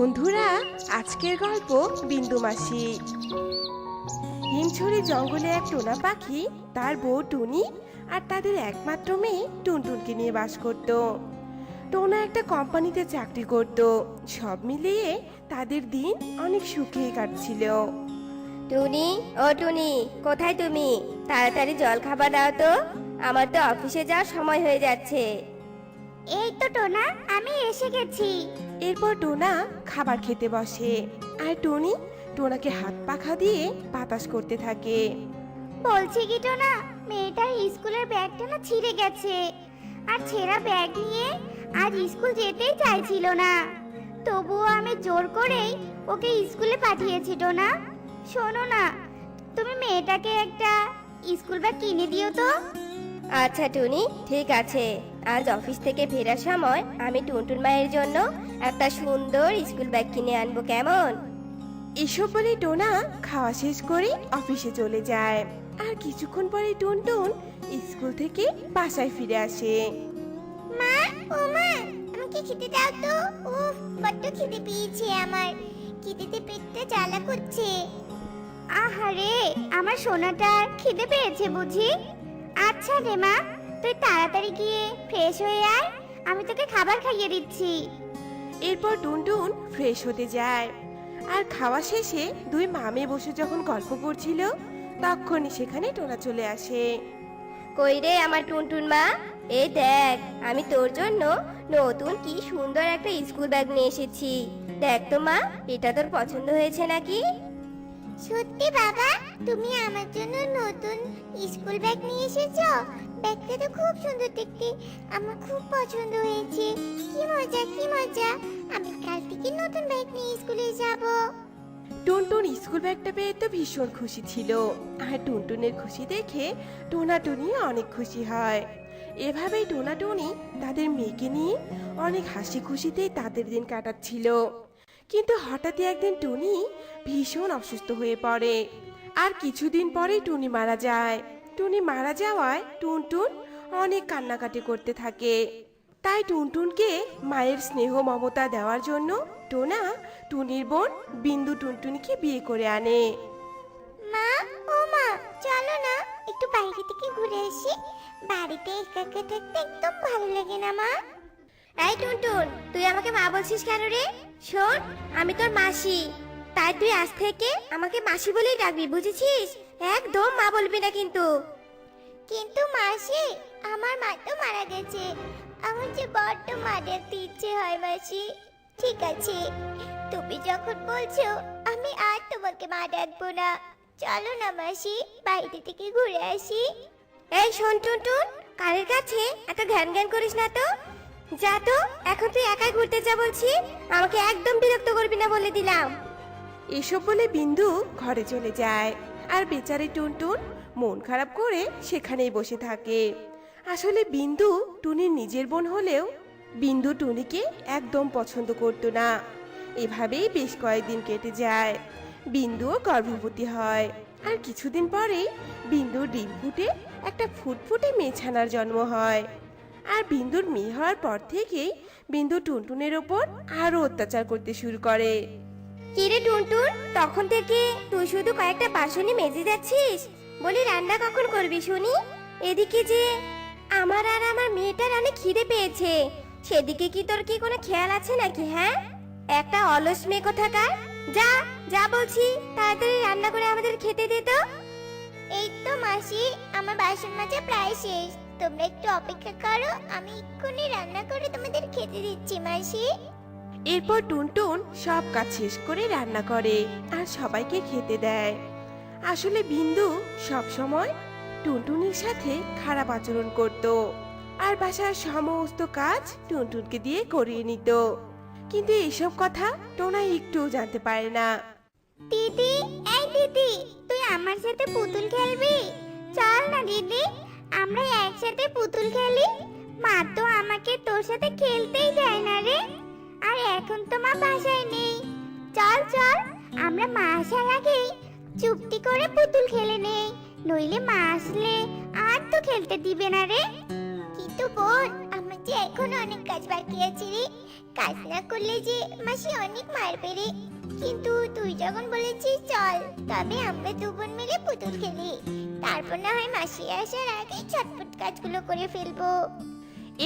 বন্ধুরা আজকের গল্প বিন্দু মাসি। হিমছড়ি জঙ্গলে এক টোনা পাখি তার বউ টুনি আর তাদের একমাত্র মেয়ে টুনটুনকে নিয়ে বাস করত। টোনা একটা কোম্পানিতে চাকরি করত। সব মিলিয়ে তাদের দিন অনেক সুখেই কাটছিল। টুনি ও টুনি কোথায় তুমি? তাড়াতাড়ি জল খাবার দাও তো। আমার তো অফিসে যাওয়ার সময় হয়ে যাচ্ছে। এই তো টোনা আমি এসে গেছি। এরপর টোনা খাবার খেতে বসে। আর টুনি টোনাকে হাত পাখা দিয়ে বাতাস করতে থাকে। বলছি কি টোনা মেয়েটার স্কুলের ব্যাগটা না ছিঁড়ে গেছে। আর ছেঁড়া ব্যাগ নিয়ে আজ স্কুল যেতেই চাইছিল না। তবুও আমি জোর করেই ওকে স্কুলে পাঠিয়েছি টোনা। শোনো না তুমি মেয়েটাকে একটা স্কুল ব্যাগ কিনে দিও তো। আচ্ছা টুনি ঠিক আছে। আজ অফিস থেকে ফেরার সময় আমি টুনটুন মায়ের জন্য একটা সুন্দর স্কুল ব্যাগ কিনে আনব কেমন? এসব বলে টোনা খাওয়া শেষ করে অফিসে চলে যায়। আর কিছুক্ষণ পরে টুনটুন স্কুল থেকে বাসায় ফিরে আসে। মা ও মা আমাকে খেতে দাও তো। উফ বড্ড খিদে পেয়েছে আমার। খিদেতে পেটটা জ্বালা করছে। আহারে আমার সোনাটা খিদে পেয়েছে বুঝি? আচ্ছা রে মা তুই তাড়াতাড়ি গিয়ে ফ্রেশ হয়ে আয় আমি তোকে খাবার খাইয়ে দিচ্ছি। এরপর টুনটুন ফ্রেশ হতে যায়। আর খাওয়া শেষে দুই মামে বসে যখন গল্প করছিল তখনই সেখানে টোনা চলে আসে। কই রে আমার টুনটুন মা? এই দেখ আমি তোর জন্য নতুন কি সুন্দর একটা স্কুল ব্যাগ নিয়ে এসেছি। দেখ তো মা এটা তোর পছন্দ হয়েছে নাকি? সত্যি বাবা তুমি আমার জন্য নতুন স্কুল ব্যাগ নিয়ে এসেছ? ব্যাগটা তো খুব সুন্দর দেখতে। আমার খুব পছন্দ হয়েছে। কি মজা কি মজা। আমি কাল থেকে নতুন ব্যাগ নিয়ে স্কুলে যাব। টুনটুন স্কুল ব্যাগটা পেয়ে তো ভীষণ খুশি ছিল। আর টুনটুনের খুশি দেখে টোনা টুনি অনেক খুশি হয়। এভাবেই টোনা টুনি তাদের মেয়েকে নিয়ে অনেক হাসি খুশিতেই তাদের দিন কাটাচ্ছিল। কিন্তু হঠাৎই একদিন টুনি ভীষণ অসুস্থ হয়ে পড়ে। আর কিছুদিন পরেই টুনি মারা যায়। টুনি মারা যাওয়ায় টুনটুন অনেক কান্নাকাটি করতে থাকে। তাই টুনটুনকে মায়ের স্নেহ মমতা দেওয়ার জন্য টোনা টুনির বোন বিন্দু টুনটুনিকে বিয়ে করে আনে। মা ও মা চলো না একটু বাইরে থেকে ঘুরে আসি। বাড়িতে একা একা থাকতে একদম ভালো লাগে না মা। এই টুনটুন তুই আমাকে মা বলছিস কেন রে? শোন আমি তোর মাসি। তাই তুই আজ থেকে আমাকে মাসি বলেই ডাকবি বুঝেছিস? একদম মা বলবি না কিন্তু। কিন্তু মাসি আমার মা তো মারা গেছে। আমার যে বড্ড মা দেখতে ইচ্ছে হয় মাসি। ঠিক আছে তুমি যখন বলছো আমি আর তোমাকে মা ডাকবো না। চলো না মাসি বাইরে থেকে ঘুরে আসি। এই শোন টুনটুন কারের কাছে এত ঘ্যান ঘ্যান করিস না তো। যা তো এখন তুই একাই ঘুরতে যা বলছি। আমাকে একদম বিরক্ত করবি না বলে দিলাম। এসব বলে বিন্দু ঘরে চলে যায়। আর বেচারি টুনটুন মন খারাপ করে সেখানেই বসে থাকে। আসলে বিন্দু টুনির নিজের বোন হলেও বিন্দু টুনিকে একদম পছন্দ করতো না। এভাবেই বেশ কয়েকদিন কেটে যায়। বিন্দুও গর্ভবতী হয়। আর কিছুদিন পরে বিন্দুর ডিম ফুটে একটা ফুটফুটে মেয়ে ছানার জন্ম হয়। আর বিন্দুর মেয়ে হওয়ার পর থেকেই বিন্দু টুনটুনের ওপর আরও অত্যাচার করতে শুরু করে। কিরে টুনটুন, তখন থেকে তুই শুধু কয়েকটা বাসনই মেজে যাচ্ছিস? বলি, রান্না কখন করবি শুনি? এদিকে যে আমার আর আমার মেয়েটার অনেক খিদে পেয়েছে। সেদিকে কি তোর কি কোনো খেয়াল আছে নাকি হ্যাঁ? একটা অলস মেয়ে কোথাকার? যা যা বলছি, তাড়াতাড়ি রান্না করে আমাদের খেতে দে তো। এই তো মাসি, আমার বাসন মাজা প্রায় শেষ। তোমরা একটু অপেক্ষা করো, আমি এক্ষুনি রান্না করে তোমাদের খেতে দিচ্ছি, মাসি। এরপর টুনটুন সব কাজ শেষ করে রান্না করে আর সবাইকে খেতে দেয়। আসলে বিন্দু সব সময় টুনটুনের সাথে খারাপ আচরণ করত আর বাসার সমস্ত কাজ টুনটুনকে দিয়ে করিয়ে নিত। কিন্তু এসব কথা টোনা একটুও জানতে পারে না। দিদি, এই দিদি, তুই আমার সাথে পুতুল খেলবি? চল না দিদি, আমরা একসাথে পুতুল খেলি। মা তো আমাকে তোর সাথে খেলতেই দেয় না রে। আর এখন তো মা বাসায় নেই। চল চল, আমরা মা আসার আগেই চুপটি করে পুতুল খেলে নেই। নইলে মা আসলে আর তো খেলতে দিবে না রে। কিন্তু বোন, আমার যে এখন অনেক কাজ বাকি আছে রে। কাজ না করলে যে মাসি অনেক মারবে রে। কিন্তু তুই যখন বলেছিস চল, তবে আমরা দু মিলে পুতুল খেলি। তারপর না হয় মাসি আসার আগে ছটপট কাজগুলো করে ফেলব।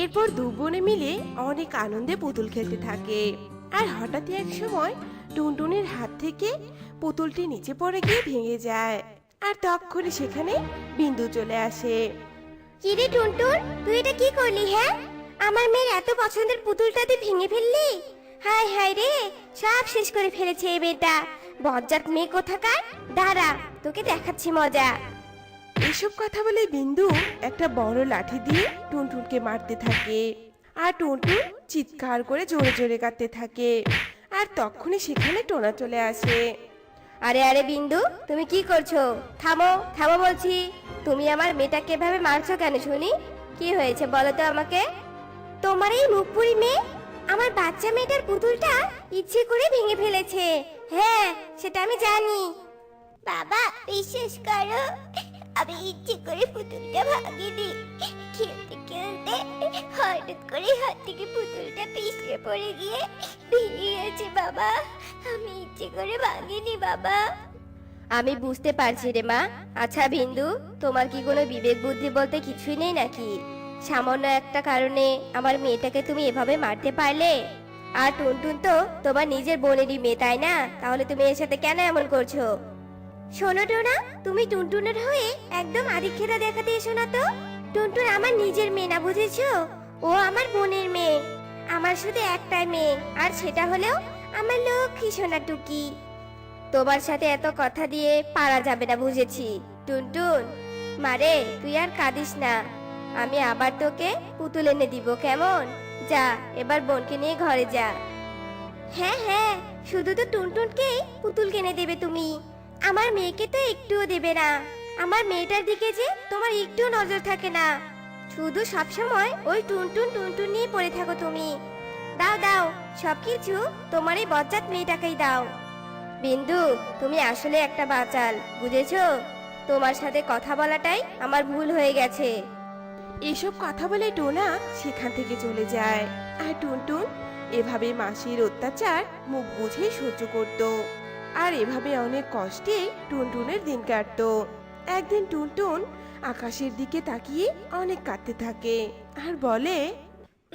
এরপর দু বোনে মিলে অনেক আনন্দে পুতুল খেলতে থাকে। আর হঠাৎই এক সময় টুনটুনির হাত থেকে পুতুলটি নিচে পড়ে গিয়ে ভেঙে যায়। আর তক্ষণে সেখানে বিন্দু চলে আসে। কি রে টুনটুন, তুই এটা কি করলি হ্যাঁ? আমার মেয়ের এত পছন্দের পুতুলটা তুই ভেঙে ফেললি? হায় হায় রে, সব শেষ করে ফেলেছে এই মেয়েটা। বজ্জাত মেয়ে কোথাকার? দাঁড়া, তোকে দেখাচ্ছি মজা। এসব কথা বলে বিন্দু একটা বড় লাঠি দিয়ে টুনটুনকে মারতে থাকে। আর টুনটুন চিৎকার করে জোরে জোরে কাঁদতে থাকে। আর তখনই সেখানে টোনা চলে আসে। আরে আরে বিন্দু তুমি কি করছ? থামো থামো বলছি। তুমি আমার মেয়েটাকে এভাবে মারছো কেন শুনি? কি হয়েছে বলো তো আমাকে। তোমার এই মুখপুরি মেয়ে আমার বাচ্চা মেয়েটার পুতুলটা ইচ্ছে করে ভেঙে ফেলেছে। হ্যাঁ সেটা আমি জানি। বাবা বিশ্বাস করো। আমি ইচ্ছে করে পুতুলটা ভাঙিনি। খেলতে খেলতে হঠাৎ করে হাত থেকে পুতুলটা পিছলে পড়ে গিয়ে ভেঙে গেছে বাবা। আমি ইচ্ছে করে ভাঙিনি বাবা। আমি বুঝতে পারছি রে মা। আচ্ছা বিন্দু, তোমার কি কোনো বিবেক বুদ্ধি বলতে কিছুই নেই নাকি? সামান্য একটা কারণে আমার মেয়েটাকে তুমি এভাবে মারতে পারলে? আর টুনটুন তো তোমার নিজের বোনেরই মেয়ে, তাই না? তাহলে তুমি এর সাথে কেন এমন করছ? শোনো টোনা, তুমি টুনটুনের হয়ে একদম আদিক্ষেতা দেখাতে এসো না তো। টুনটুন আমার নিজের মেয়ে না, বুঝেছ? ও আমার বোনের মেয়ে। আমার শুধু একটাই মেয়ে, আর সেটা হলেও আমার লক্ষ্মী সোনা টুকি। তোমার সাথে এত কথা দিয়ে পারা যাবে না, বুঝেছি। টুনটুন, মারে, তুই আর কাঁদিস না। আমি আবার তোকে পুতুল এনে দিব, কেমন? যা, এবার বোনকে নিয়ে ঘরে যা। হ্যাঁ হ্যাঁ শুধু তো টুনটুনকে পুতুল কিনে দেবে তুমি। আমার মেয়েকে তো একটুও দেবে না। আমার মেয়েটার দিকে যে তোমার একটু নজর থাকে না। শুধু সবসময় ওই টুনটুন টুনটুন নিয়ে পড়ে থাকো তুমি। দাও দাও, সবকিছু তোমার এই বজ্জাত মেয়েটাকেই দাও। বিন্দু, তুমি আসলে একটা বাচাল, বুঝেছ? তোমার সাথে কথা বলাটাই আমার ভুল হয়ে গেছে। এসব কথা বলে টোনা সেখান থেকে চলে যায়। আর টুনটুন এভাবে মাসির অত্যাচার মুখ বুঝে সহ্য করত। আর এভাবে অনেক কষ্টে টুনটুনের দিন কাটতো। একদিন টুনটুন আকাশের দিকে তাকিয়ে অনেক কাঁদতে থাকে আর বলে,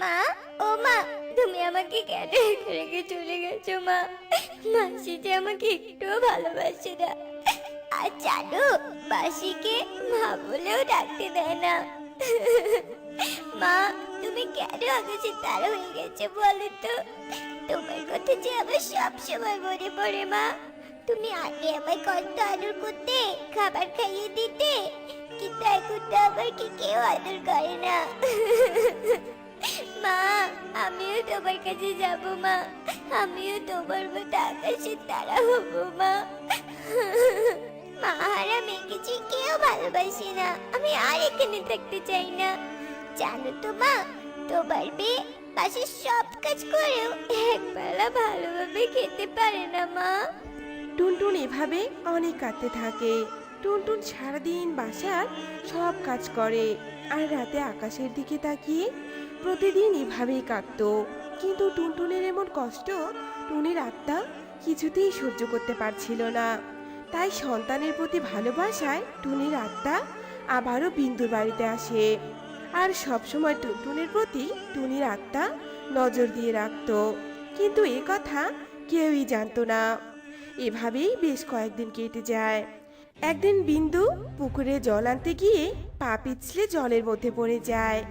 মা, ও মা, তুমি আমাকে কেন রেখে চলে গেছো মা? মাসি যে আমাকে একটুও ভালোবাসে না। আর জানো, মাসিকে মা বলেও ডাকতে দেয় না। মা, তুমি কেন আকাশে তার হয়ে গেছে বলো তো? তোমার কথা যে আমার সব সময় মনে পড়ে মা। তুমি আগে আমায় কত আদর করতে, খাবার খাইয়ে দিতে, কিন্তু এখন তো আমাকে কেউ আদর করে না। মা, আমিও তোমার কাছে যাব, মা। আমিও তোমার মতো আকাশের তারা হব, মা। মা হারা মেয়েকে যে কেউ ভালোবাসি না, আমি আর এখানে থাকতে চাই না। জানো তো মা, তোমার মেয়ে বাসের সব কাজ করেও একবেলা ভালোভাবে খেতে পারে না, মা। টুনটুন এভাবে অনেক কাঁদতে থাকে। টুনটুন সারাদিন বাসার সব কাজ করে আর রাতে আকাশের দিকে তাকিয়ে প্রতিদিন এভাবেই কাঁদতো। কিন্তু টুনটুনের এমন কষ্ট টুনির আত্মা কিছুতেই সহ্য করতে পারছিল না। তাই সন্তানের প্রতি ভালোবাসায় টুনির আত্মা আবারও বিন্দুর বাড়িতে আসে। আর সবসময় টুনটুনের প্রতি টুনির আত্মা নজর দিয়ে রাখত। কিন্তু এ কথা কেউই জানতো না। এভাবেই বেশ কয়েকদিন কেটে যায়। একদিন বিন্দু পুকুরে জল আনতে গিয়ে পা পিছলে জলের মধ্যে পড়ে যায়।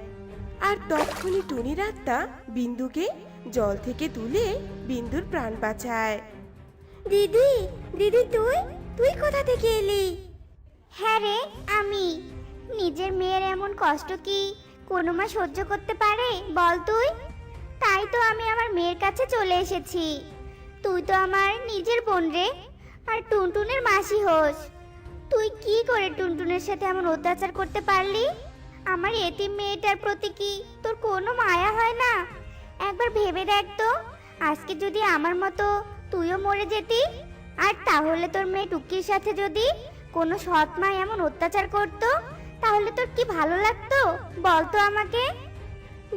আর তখনই টুনির আত্মা বিন্দুকে জল থেকে তুলে বিন্দুর প্রাণ বাঁচায়। দিদি দিদি তুই? তুই কোথা থেকে এলি? হ্যাঁ রে, আমি। নিজের মেয়ের এমন কষ্ট কি কোনো মা সহ্য করতে পারে? বল তুই। তাই তো আমি আমার মেয়ের কাছে চলে এসেছি। তুই তো আমার নিজের বোন রে। আর টুনটুনের মাসি হোস। তুই কি করে টুনটুনের সাথে এমন অত্যাচার করতে পারলি? আমার এতিম মেয়েটার প্রতি কি তোর কোনো মায়া হয় না? একবার ভেবে দেখ তো। আজকে যদি আমার মতো তুইও মরে যেতি, আর তাহলে তোর মেয়ে টুকির সাথে যদি কোনো সৎ মা এমন অত্যাচার করত, তাহলে তোর কি ভালো লাগতো? বল তো আমাকে।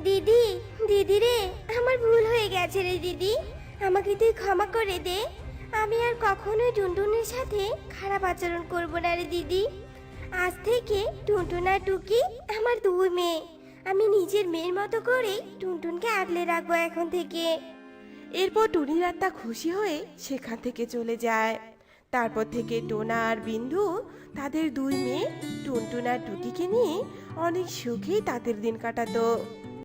দিদি দিদি রে, আমার ভুল হয়ে গেছে রে দিদি। আমাকে তুই ক্ষমা করে দে। আমি আর কখনোই টুনটুনের সাথে খারাপ আচরণ করব না রে দিদি। আজ থেকে টুনটুন আর টুকি আমার দুই মেয়ে। আমি নিজের মেয়ের মতো করে টুনটুনকে আগলে রাখব এখন থেকে। এরপর টুনির আত্মা খুশি হয়ে সেখান থেকে চলে যায়। তারপর থেকে টোনা আর বিন্দু তাদের দুই মেয়ে টুনটুন আর টুকিকে নিয়ে অনেক সুখেই তাদের দিন কাটাতো।